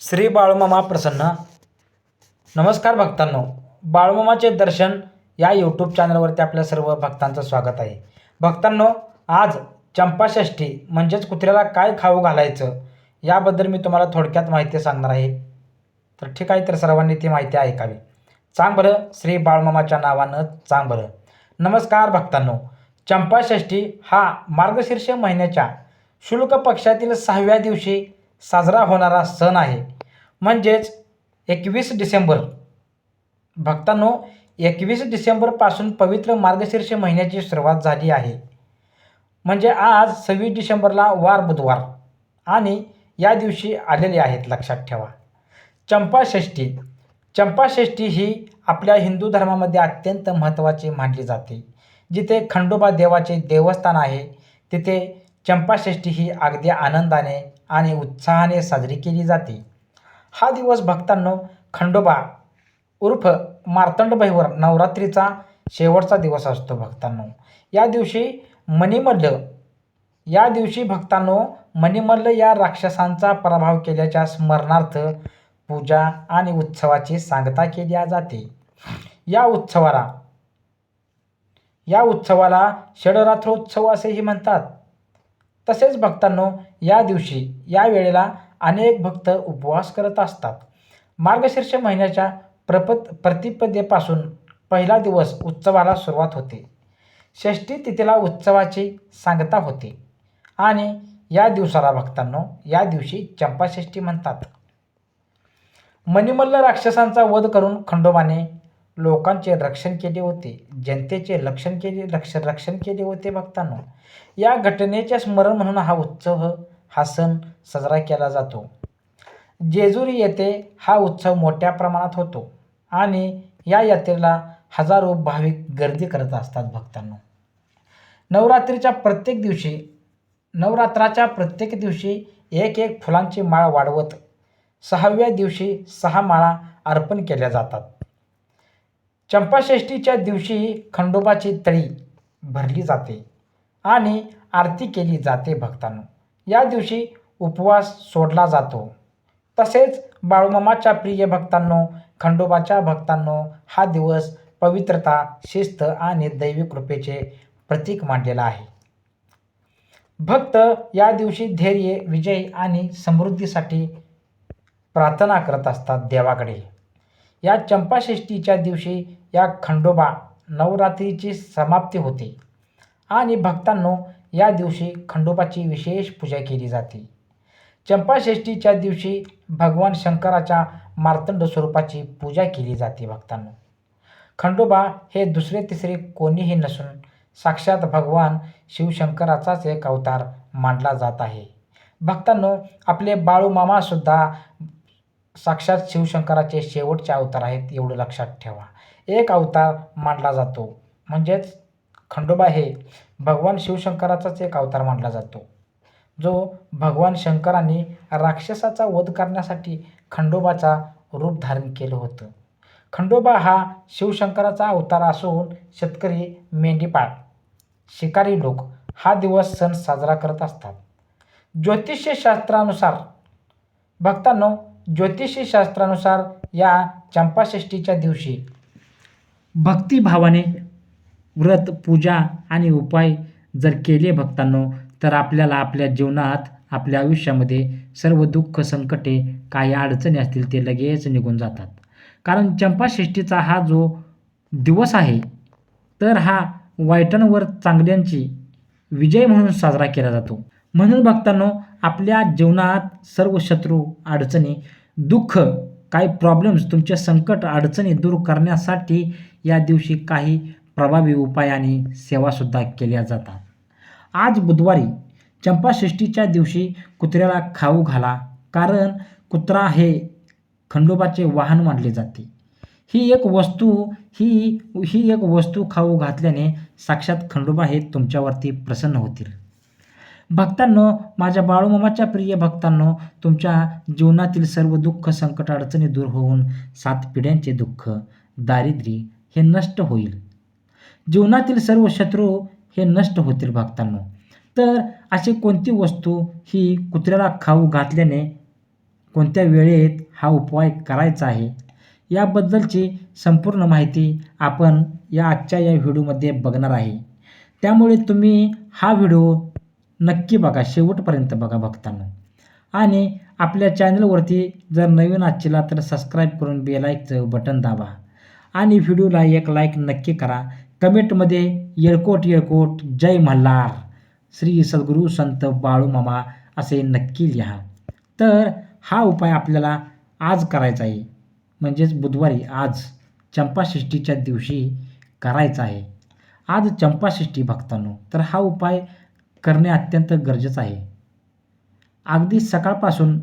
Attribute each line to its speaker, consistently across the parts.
Speaker 1: श्री बाळमामा प्रसन्न. नमस्कार भक्तांनो. बाळमामाचे दर्शन या यूट्यूब चॅनलवरती आपल्या सर्व भक्तांचं स्वागत आहे. भक्तांनो आज चंपाषष्ठी म्हणजेच कुत्र्याला काय खाऊ घालायचं याबद्दल मी तुम्हाला थोडक्यात माहिती सांगणार आहे. तर ठीक आहे तर सर्वांनी ती माहिती ऐकावी. चांग बरं श्री बाळमामाच्या नावानं चांग बरं. नमस्कार भक्तांनो. चंपाषष्ठी हा मार्गशीर्ष महिन्याच्या शुल्क पक्षातील सहाव्या दिवशी साजरा होणारा सण आहे. म्हणजेच एकवीस डिसेंबर. भक्तांनो एकवीस डिसेंबरपासून पवित्र मार्गशीर्ष महिन्याची सुरुवात झाली आहे. म्हणजे आज सव्वीस डिसेंबरला वार बुधवार आणि या दिवशी आलेले आहेत लक्षात ठेवा. चंपाषष्ठी. चंपाषष्ठी ही आपल्या हिंदू धर्मामध्ये अत्यंत महत्त्वाची मानली जाते. जिथे खंडोबा देवाचे देवस्थान आहे तिथे चंपाषष्ठी ही अगदी आनंदाने आणि उत्साहाने साजरी केली जाते. हा दिवस भक्तांनो खंडोबा उर्फ मार्तंड भैवर नवरात्रीचा शेवटचा दिवस असतो भक्तांनो. या दिवशी मणिमल्ल या दिवशी भक्तांनो मणिमल्ल या राक्षसांचा पराभव केल्याच्या स्मरणार्थ पूजा आणि उत्सवाची सांगता केली जाते. या उत्सवाला या उत्सवाला षडरात्रोत्सव असेही म्हणतात. तसेच भक्तांनो या दिवशी या वेळेला अनेक भक्त उपवास करत असतात. मार्गशीर्ष महिन्याच्या प्रपत प्रतिपदेपासून पहिला दिवस उत्सवाला सुरुवात होते. षष्ठी तिथीला उत्सवाची सांगता होते. आणि या दिवसाला भक्तांनो या दिवशी चंपाषष्ठी म्हणतात. मणिमल्ल राक्षसांचा वध करून खंडोबाने लोकांचे रक्षण केले होते जनतेचे लक्षण केले रक्ष रक्षण केले होते भक्तांनो. या घटनेचे स्मरण म्हणून हा उत्सव हा सण साजरा केला जातो. जेजुरी येथे हा उत्सव मोठ्या प्रमाणात होतो आणि या यात्रेला हजारो भाविक गर्दी करत असतात भक्तांनो. नवरात्रीच्या प्रत्येक दिवशी नवरात्राच्या प्रत्येक दिवशी एक एक फुलांची माळ वाढवत सहाव्या दिवशी सहा माळा अर्पण केल्या जातात. चंपाषष्ठीच्या दिवशी खंडोबाची तळी भरली जाते आणि आरती केली जाते भक्तांनो. या दिवशी उपवास सोडला जातो. तसेच बाळूमामाच्या प्रिय भक्तांनो खंडोबाच्या भक्तांनो हा दिवस पवित्रता शिस्त आणि दैवी कृपेचे प्रतीक मांडलेला आहे. भक्त या दिवशी धैर्य विजय आणि समृद्धीसाठी प्रार्थना करत असतात देवाकडे. या चंपाषष्ठीच्या दिवशी या खंडोबा नवरात्रीची समाप्ती होते. आणि भक्तांनो या दिवशी खंडोबाची विशेष पूजा केली जाते. चंपाषष्ठीच्या दिवशी भगवान शंकराच्या मार्तंड स्वरूपाची पूजा केली जाते भक्तांनो. खंडोबा हे दुसरे तिसरे कोणीही नसून साक्षात भगवान शिवशंकराचाच एक अवतार मानला जात आहे. भक्तांनो आपले बाळूमामासुद्धा साक्षात शिवशंकराचे शेवटचे अवतार आहेत एवढं लक्षात ठेवा. एक अवतार मानला जातो. म्हणजेच खंडोबा हे भगवान शिवशंकराचाच एक अवतार मानला जातो. जो भगवान शंकरांनी राक्षसाचा वध करण्यासाठी खंडोबाचा रूप धारण केलं होतं. खंडोबा हा शिवशंकराचा अवतार असून शेतकरी मेंढीपाळ शिकारी लोक हा दिवस सण साजरा करत असतात. ज्योतिषशास्त्रानुसार भक्तांनो ज्योतिषशास्त्रानुसार या चंपाषष्ठीच्या दिवशी. भक्तिभावाने व्रत पूजा आणि उपाय जर केले भक्तांनो तर आपल्याला आपल्या जीवनात आपल्या आयुष्यामध्ये सर्व दुःख संकटे काही अडचणी असतील ते लगेच निघून जातात. कारण चंपाषष्ठीचा हा जो दिवस आहे तर हा वाईटांवर चांगल्यांची विजय म्हणून साजरा केला जातो. म्हणून भक्तांनो आपल्या जीवनात सर्व शत्रू अडचणी दुःख काही प्रॉब्लेम्स तुमचे संकट अडचणी दूर करण्यासाठी या दिवशी काही प्रभावी उपाय आणि सेवासुद्धा केल्या जातात. आज बुधवारी चंपाषष्ठीच्या दिवशी कुत्र्याला खाऊ घाला कारण कुत्रा हे खंडोबाचे वाहन मानले जाते. ही एक वस्तू ही ही एक वस्तू खाऊ घातल्याने साक्षात खंडोबा हे तुमच्यावरती प्रसन्न होतील. भक्तांनो माझ्या बाळूमामाच्या प्रिय भक्तांनो तुमच्या जीवनातील सर्व दुःख संकट अडचणी दूर होऊन सात पिढ्यांचे दुःख दारिद्र्य हे नष्ट होईल. जीवनातील सर्व शत्रू हे नष्ट होतील भक्तांनो. तर अशी कोणती वस्तू ही कुत्र्याला खाऊ घातल्याने कोणत्या वेळेत हा उपाय करायचा आहे? याबद्दलची संपूर्ण माहिती आपण या आजच्या या व्हिडिओमध्ये बघणार आहे. त्यामुळे तुम्ही हा व्हिडिओ नक्की बघा शेवटपर्यंत बघा बघताना. आणि आपल्या चॅनलवरती जर नवीन आजचीला तर सबस्क्राईब करून बेलाईकचं बटन दाबा. आणि व्हिडिओला एक लाईक नक्की करा. कमेंटमध्ये येळकोट येळकोट जय मल्हार. श्री सद्गुरू संत बाळूमामा असे नक्की लिहा. तर हा उपाय आपल्याला आज करायचा आहे. म्हणजेच बुधवारी आज चंपाषष्ठीच्या दिवशी करायचा आहे. आज चंपाषष्ठी भक्तांनो तर हा उपाय करणे अत्यंत गरजेचं आहे. अगदी सकाळपासून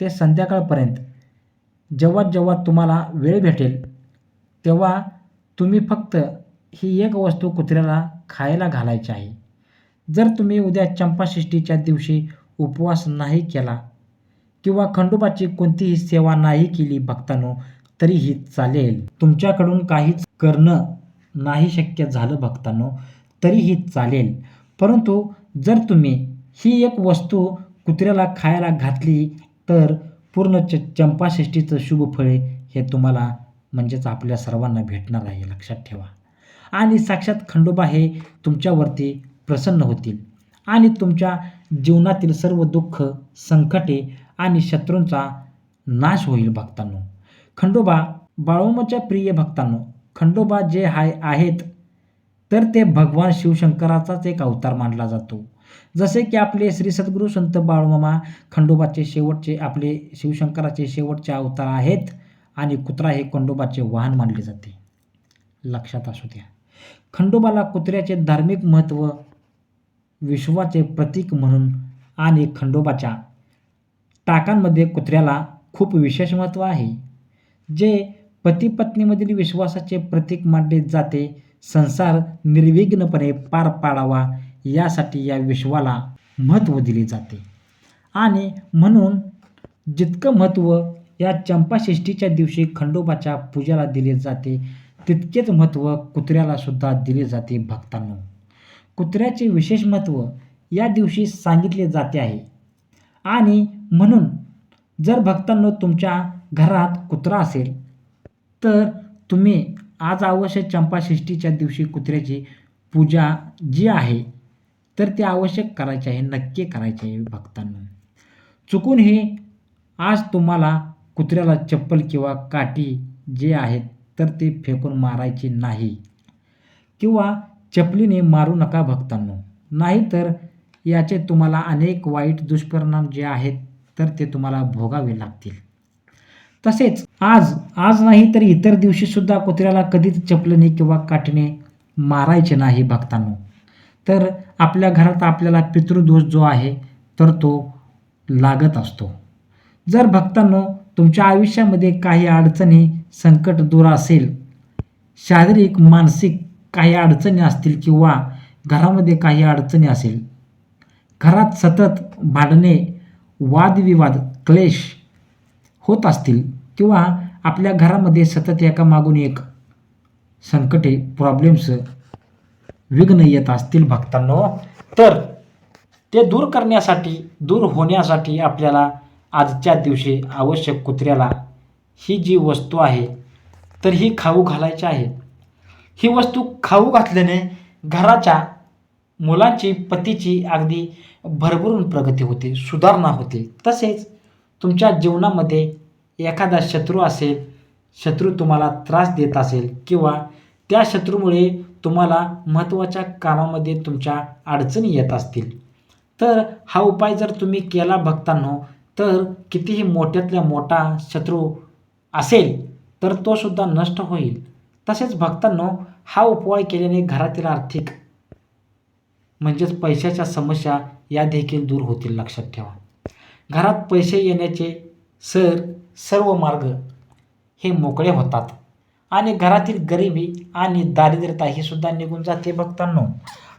Speaker 1: ते संध्याकाळपर्यंत जेव्हा जेव्हा तुम्हाला वेळ भेटेल तेव्हा तुम्ही फक्त ही एक वस्तू कुत्र्याला खायला घालायची आहे. जर तुम्ही उद्या चंपाषष्ठीच्या दिवशी उपवास नाही केला किंवा खंडोबाची कोणतीही सेवा नाही केली भक्तांनो तरीही चालेल. तुमच्याकडून काहीच करणं नाही शक्य झालं भक्तांनो तरीही चालेल. परंतु जर तुम्ही ही एक वस्तू कुत्र्याला खायला घातली तर पूर्ण च चंपाषष्ठीचं शुभ फळे हे तुम्हाला म्हणजेच आपल्या सर्वांना भेटणार आहे लक्षात ठेवा. आणि साक्षात खंडोबा हे तुमच्यावरती प्रसन्न होतील आणि तुमच्या जीवनातील सर्व दुःख संकटे आणि शत्रूंचा नाश होईल भक्तांनो. खंडोबा बाळोमाच्या प्रिय भक्तांनो खंडोबा जे हाय आहेत तर ते भगवान शिवशंकराचाच एक अवतार मानला जातो. जसे की आपले श्री सद्गुरू संत बाळूमामा खंडोबाचे शेवटचे आपले शिवशंकराचे शेवटचे अवतार आहेत आणि कुत्रा हे खंडोबाचे वाहन मानले जाते. लक्षात असू द्या. खंडोबाला कुत्र्याचे धार्मिक महत्त्व विश्वाचे प्रतीक म्हणून आणि खंडोबाच्या टाकांमध्ये कुत्र्याला खूप विशेष महत्त्व आहे जे पतीपत्नीमधील विश्वासाचे प्रतीक मानले जाते संसार निर्विघ्नपणे पार पाडावा यासाठी या विश्वाला महत्त्व दिले जाते. आणि म्हणून जितकं महत्त्व या चंपाषष्ठीच्या दिवशी खंडोबाच्या पूजेला दिले जाते तितकेच महत्त्व कुत्र्यालासुद्धा दिले जाते भक्तांनो. कुत्र्याचे विशेष महत्त्व या दिवशी सांगितले जाते आहे. आणि म्हणून जर भक्तांनो तुमच्या घरात कुत्रा असेल तर तुम्ही आज अवश्य चंपाषष्ठीच्या दिवशी कुत्र्याची पूजा जी आहे तर ते आवश्यक करायचे आहे नक्की करायचे आहे भक्तांना. चुकून हे आज तुम्हाला कुत्र्याला चप्पल किंवा काठी जे आहेत तर ते फेकून मारायचे नाही. किंवा चपलीने मारू नका भक्तांनो. नाहीतर याचे तुम्हाला अनेक वाईट दुष्परिणाम जे आहेत तर ते तुम्हाला भोगावे लागतील. तसेच आज आज नाही तर इतर दिवशी सुद्धा कुत्र्याला कधीच चपलणे किंवा काठीने मारायचे नाही भक्तांनो. तर आपल्या घरात आपल्याला पितृदोष जो आहे तर तो लागत असतो. जर भक्तांनो तुमच्या आयुष्यामध्ये काही अडचणी संकट दूर असेल शारीरिक मानसिक काही अडचणी असतील किंवा घरामध्ये काही अडचणी असेल घरात सतत भांडणे वादविवाद क्लेश होत असतील किंवा आपल्या घरामध्ये सतत एकामागून एक संकटे प्रॉब्लेम्स विघ्न येत असतील भक्तांनो. तर ते दूर करण्यासाठी दूर होण्यासाठी आपल्याला आजच्या दिवशी आवश्यक कुत्र्याला ही जी वस्तू आहे तर ही खाऊ घालायची आहे. ही वस्तू खाऊ घातल्याने घराच्या मुलांची पतीची अगदी भरभरून प्रगती होते सुधारणा होते. तसेच तुमच्या जीवनामध्ये एखादा शत्रू असेल शत्रू तुम्हाला त्रास देत असेल किंवा त्या शत्रूमुळे तुम्हाला महत्त्वाच्या कामामध्ये तुमच्या अडचणी येत असतील. तर हा उपाय जर तुम्ही केला भक्तांनो तर कितीही मोठ्यातल्या मोठा शत्रू असेल तर तो सुद्धा नष्ट होईल. तसेच भक्तांनो हा उपाय केल्याने घरातील आर्थिक म्हणजेच पैशाच्या समस्या या देखील दूर होतील लक्षात ठेवा. घरात पैसे येण्याचे सर सर्व मार्ग हे मोकळे होतात. आणि घरातील गरिबी आणि दारिद्र्यता ही सुद्धा निघून जाते भक्तांनो.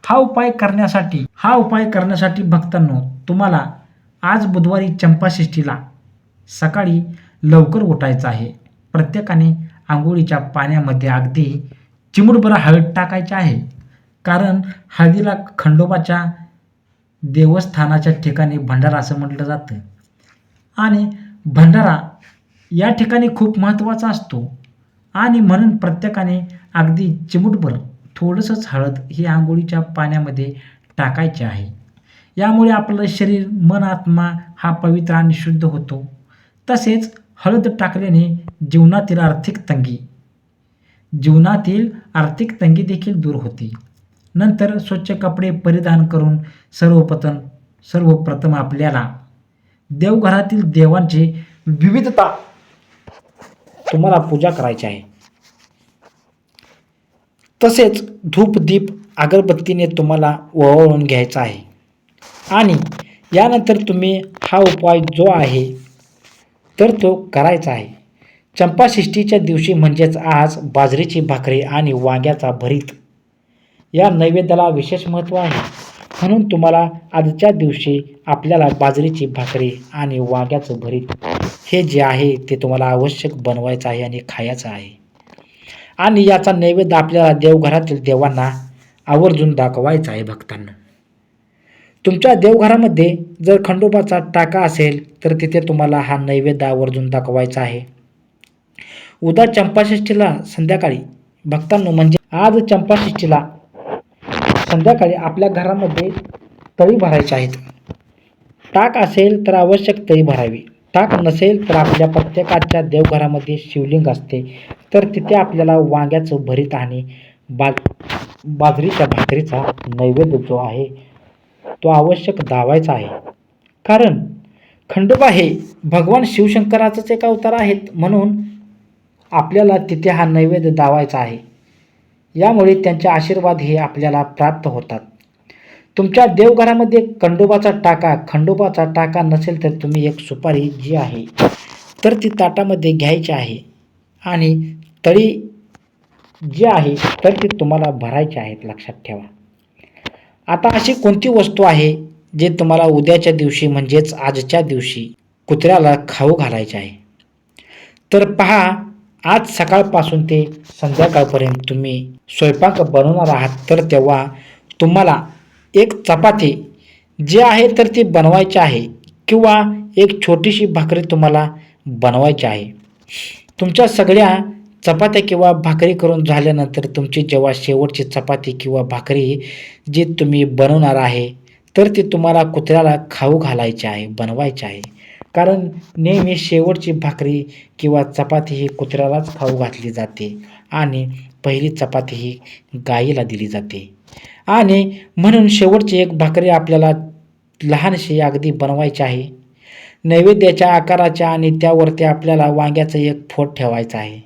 Speaker 1: हा उपाय करण्यासाठी हा उपाय करण्यासाठी भक्तांनो तुम्हाला आज बुधवारी चंपाषष्ठीला सकाळी लवकर उठायचं आहे. प्रत्येकाने आंघोळीच्या पाण्यामध्ये अगदी चिमुटभर हळद टाकायची आहे. कारण हळदीला खंडोबाच्या देवस्थानाच्या ठिकाणी भंडारा असं म्हटलं जातं. आणि भंडारा या ठिकाणी खूप महत्त्वाचा असतो. आणि म्हणून प्रत्येकाने अगदी चिमूटभर थोडंसंच हळद ही आंघोळीच्या पाण्यामध्ये टाकायचे आहे. यामुळे आपलं शरीर मन आत्मा हा पवित्र आणि शुद्ध होतो. तसेच हळद टाकल्याने जीवनातील आर्थिक तंगी जीवनातील आर्थिक तंगी देखील दूर होते. नंतर स्वच्छ कपडे परिधान करून सर्वप्रथम सर्वप्रथम आपल्याला देवघरातील देवांची विविधता तुम्हाला पूजा करायची आहे. तसेच धूप दीप अगरबत्तीने तुम्हाला ओवाळून घ्यायचा आहे. आणि यानंतर तुम्ही हा उपाय जो आहे तर तो करायचा आहे. चंपाषष्ठीच्या दिवशी म्हणजेच आज बाजरीची भाकरी आणि वांग्याचा भरीत. या नैवेद्याला विशेष महत्त्व आहे. म्हणून तुम्हाला आजच्या दिवशी आपल्याला बाजरीची भाकरी आणि वांग्याचं भरीत हे जे आहे ते तुम्हाला आवश्यक बनवायचं आहे आणि खायचं आहे. आणि याचा नैवेद्य आपल्याला देवघरातील देवांना आवर्जून दाखवायचा आहे भक्तांना. तुमच्या देवघरामध्ये जर खंडोबाचा टाका असेल तर तिथे तुम्हाला हा नैवेद्य आवर्जून दाखवायचा आहे. उद्या चंपाषष्ठीला संध्याकाळी. भक्तांनो म्हणजे आज चंपाषष्ठीला संध्याकाळी आपल्या घरामध्ये तळी भरायचे आहेत. ताक असेल तर आवश्यक तळी भरावी. ताक नसेल तर आपल्या प्रत्येकाच्या देवघरामध्ये शिवलिंग असते. तर तिथे आपल्याला वांग्याचं भरीत आणि बा बाजरीच्या भाकरीचा नैवेद्य जो आहे तो आवश्यक दावायचा आहे. कारण खंडोबा हे भगवान शिवशंकराचंच एक अवतार आहेत म्हणून आपल्याला तिथे हा नैवेद्य दावायचा आहे. यामुळे त्यांचे आशीर्वाद हे आपल्याला प्राप्त होतात. तुमच्या देवघरामध्ये खंडोबाचा टाका खंडोबाचा टाका नसेल तर तुम्ही एक सुपारी जी आहे तर ती ताटामध्ये घ्यायची आहे. आणि तळी जी आहे तर ती तुम्हाला भरायची आहेत लक्षात ठेवा. आता अशी कोणती वस्तू आहे जे तुम्हाला उद्याच्या दिवशी म्हणजेच आजच्या दिवशी कुत्र्याला खाऊ घालायचे आहे? तर पहा आज सकाळपासून ते संध्याकाळपर्यंत तुम्ही स्वयंपाक बनवणार आहात तर तेव्हा तुम्हाला एक चपाती जे आहे तर ती बनवायची आहे किंवा एक छोटीशी भाकरी तुम्हाला बनवायची आहे. तुमच्या सगळ्या चपात्या किंवा भाकरी करून झाल्यानंतर तुमची जेव्हा शेवटची चपाती किंवा भाकरी जी तुम्ही बनवणार आहे तर ती तुम्हाला कुत्र्याला खाऊ घालायची आहे बनवायची आहे. कारण नेहमी शेवटची भाकरी किंवा चपाती ही कुत्र्यालाच खाऊ घातली जाते आणि पहिली चपाती ही गाईला दिली जाते. आणि म्हणून शेवटची एक भाकरी आपल्याला लहानशी अगदी बनवायची आहे. नैवेद्याच्या आकाराच्या आणि त्यावरती आपल्याला वांग्याचं एक फोट ठेवायचं आहे.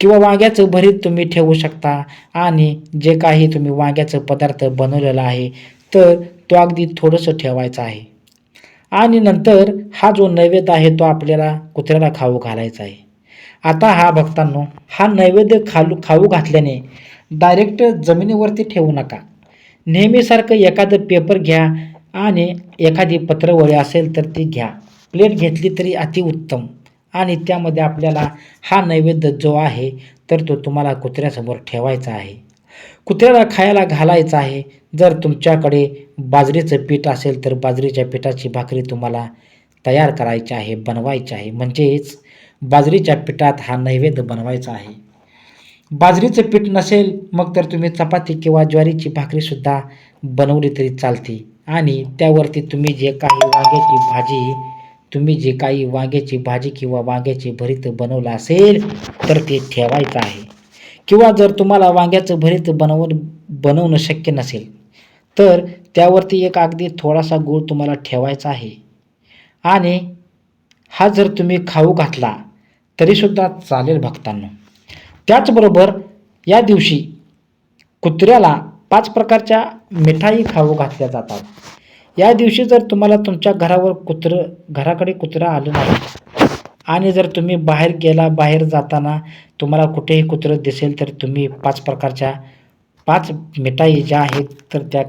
Speaker 1: किंवा वांग्याचं भरीत तुम्ही ठेवू शकता आणि जे काही तुम्ही वांग्याचं पदार्थ बनवलेला आहे तर तो अगदी थोडंसं ठेवायचं आहे. आणि नंतर हा जो नैवेद्य आहे तो आपल्याला कुत्र्याला खाऊ घालायचा आहे. आता हा भक्तांनो हा नैवेद्य खालू खाऊ घातल्याने डायरेक्ट जमिनीवरती ठेवू नका. नेहमीसारखं एखादं पेपर घ्या आणि एखादी पत्रवळी असेल तर ती घ्या. प्लेट घेतली तरी अतिउत्तम आणि त्यामध्ये आपल्याला हा नैवेद्य जो आहे तर तो तुम्हाला कुत्र्यासमोर ठेवायचा आहे. कुत्र्याला खायला घालायचं आहे. जर तुमच्याकडे बाजरीचं पीठ असेल तर बाजरीच्या पिठाची भाकरी तुम्हाला तयार करायची आहे बनवायची आहे. म्हणजेच बाजरीच्या पिठात हा नैवेद्य बनवायचा आहे. बाजरीचं पीठ नसेल मग तर तुम्ही चपाती किंवा ज्वारीची भाकरीसुद्धा बनवली तरी चालते. आणि त्यावरती तुम्ही जे काही वांग्याची भाजी तुम्ही जे काही वांग्याची भाजी किंवा वांग्याची भरीत बनवलं असेल तर ते ठेवायचं आहे. किंवा जर तुम्हाला वांग्याचं भरीत बनवून बनवणं शक्य नसेल तर त्यावरती एक अगदी थोडासा गूळ तुम्हाला ठेवायचा आहे. आणि हा जर तुम्ही खाऊ घातला तरीसुद्धा चालेल भक्तांना. त्याचबरोबर या दिवशी कुत्र्याला पाच प्रकारच्या मिठाई खाऊ घातल्या जातात. या दिवशी जर तुम्हाला तुमच्या घरावर कुत्रं घराकडे कुत्रा आलं नाही आणि जर तुम्ही बाहेर गेला बाहेर जाताना तुम्हाला कुठेही कुत्रं दिसेल तर तुम्ही पाच प्रकारच्या पाच मिठाई ज्या आहेत तर त्या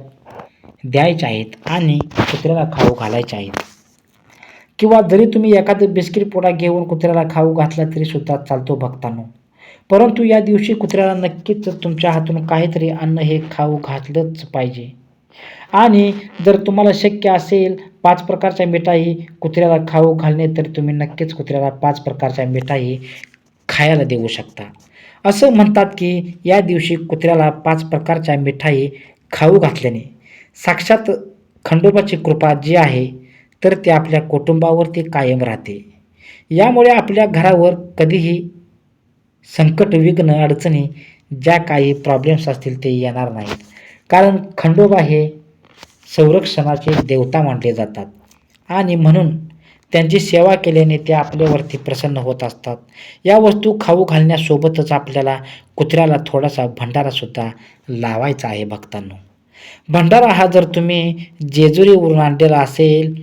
Speaker 1: द्यायच्या आहेत आणि कुत्र्याला खाऊ घालायच्या आहेत. किंवा जरी तुम्ही एखादं बिस्किट पोडा घेऊन कुत्र्याला खाऊ घातला तरीसुद्धा चालतो भक्तांनो. परंतु या दिवशी कुत्र्याला नक्कीच तुमच्या हातून काहीतरी अन्न हे खाऊ घातलंच पाहिजे. आणि जर तुम्हाला शक्य असेल पाच प्रकारच्या मिठाई कुत्र्याला खाऊ घालणे तर तुम्ही नक्कीच कुत्र्याला पाच प्रकारच्या मिठाई खायला देऊ शकता. असं म्हणतात की या दिवशी कुत्र्याला पाच प्रकारच्या मिठाई खाऊ घातल्याने साक्षात खंडोबाची कृपा जी आहे तर ते आपल्या कुटुंबावरती कायम राहते. यामुळे आपल्या घरावर कधीही संकट विघ्न अडचणी ज्या काही प्रॉब्लेम्स असतील ते येणार नाहीत. कारण खंडोबा हे संरक्षणाचे देवता मानले जातात. आणि म्हणून त्यांची सेवा केल्याने ते आपल्यावरती प्रसन्न होत असतात. या वस्तू खाऊ घालण्यासोबतच आपल्याला कुत्र्याला थोडासा भंडारासुद्धा लावायचा आहे भक्तांनो. भंडारा हा जर तुम्ही जेजुरीवरून आणलेला असेल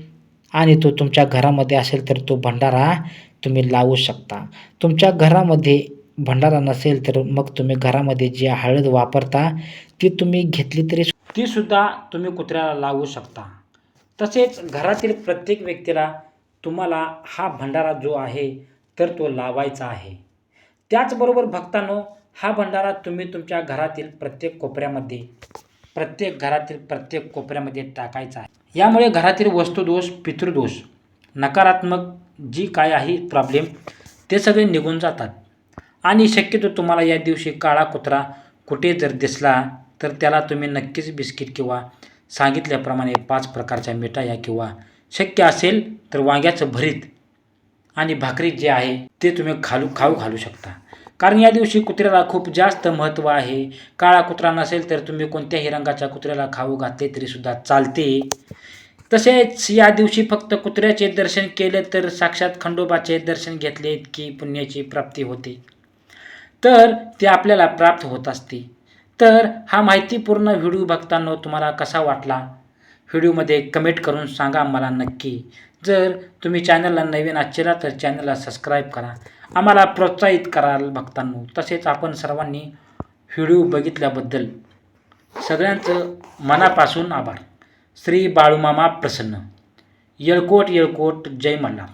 Speaker 1: आणि तो तुमच्या घरामध्ये असेल तर तो भंडारा तुम्ही लावू शकता. तुमच्या घरामध्ये भंडारा नसेल तर मग तुम्ही घरामध्ये जी हळद वापरता ती तुम्ही घेतली तरी तीसुद्धा तुम्ही कुत्र्याला लावू शकता. तसेच घरातील प्रत्येक व्यक्तीला तुम्हाला हा भंडारा जो आहे तर तो लावायचा आहे. त्याचबरोबर भक्तांनो हा भंडारा तुम्ही तुमच्या घरातील प्रत्येक कोपऱ्यामध्ये प्रत्येक घरातील प्रत्येक कोपऱ्यामध्ये टाकायचा आहे. यामुळे घरातील वस्तुदोष पितृदोष नकारात्मक जी काय आहे प्रॉब्लेम ते सगळे निघून जातात. आणि शक्यतो तुम्हाला या दिवशी काळा कुत्रा कुठे जर दिसला तर त्याला तुम्ही नक्कीच बिस्किट किंवा सांगितल्याप्रमाणे पाच प्रकारच्या मिठाया किंवा शक्य असेल तर वांग्याचं भरीत आणि भाकरी जे आहे ते तुम्ही खालू खाऊ घालू शकता. कारण या दिवशी कुत्र्याला खूप जास्त महत्त्व आहे. काळा कुत्रा नसेल तर तुम्ही कोणत्याही रंगाच्या कुत्र्याला खाऊ घातले तरीसुद्धा चालते. तसेच या दिवशी फक्त कुत्र्याचे दर्शन केले तर साक्षात खंडोबाचे दर्शन घेतले इतकी पुण्याची प्राप्ती होते. तर ते आपल्याला प्राप्त होत असते. तर हा माहितीपूर्ण व्हिडिओ बघताना तुम्हाला कसा वाटला? व्हिडिओमध्ये कमेंट करून सांगा मला नक्की. जर तुम्ही चॅनलला नवीन आजचेला तर चॅनलला सबस्क्राईब करा. आम्हाला प्रोत्साहित कराल बघताना. तसेच आपण सर्वांनी व्हिडिओ बघितल्याबद्दल सगळ्यांचं मनापासून आभार. श्री बाळूमामा प्रसन्न. येळकोट येळकोट जय मल्हार.